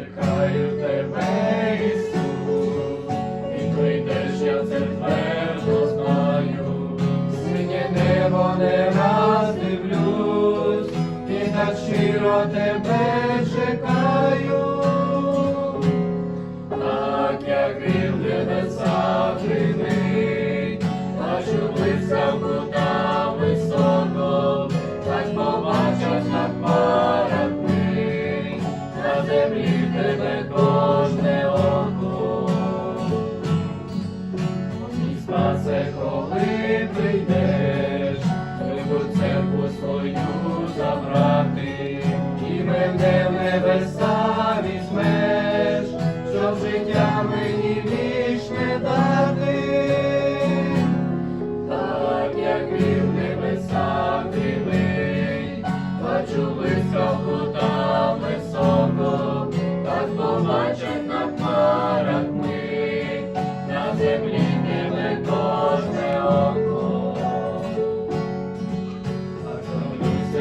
чекаю тебе, Ісус, і прийдеш, я це твердо знаю, синє небо не раз дивлюсь, і так щиро тебе. тебе кожне око, і спасе, коли прийде.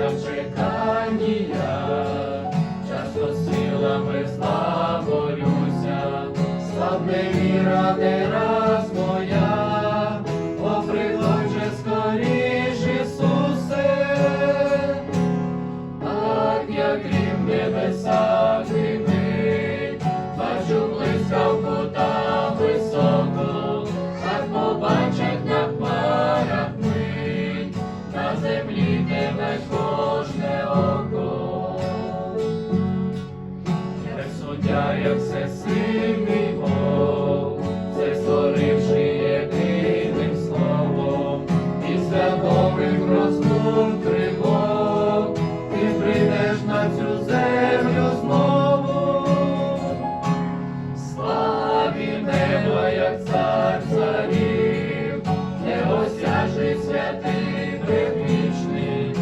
children come. вселяє всесильний Бог, це створивши єдиним словом, після добрих розум тривог, ти прийдеш на цю землю знову, славі неба, як цар царів, не осяжий святий привічний.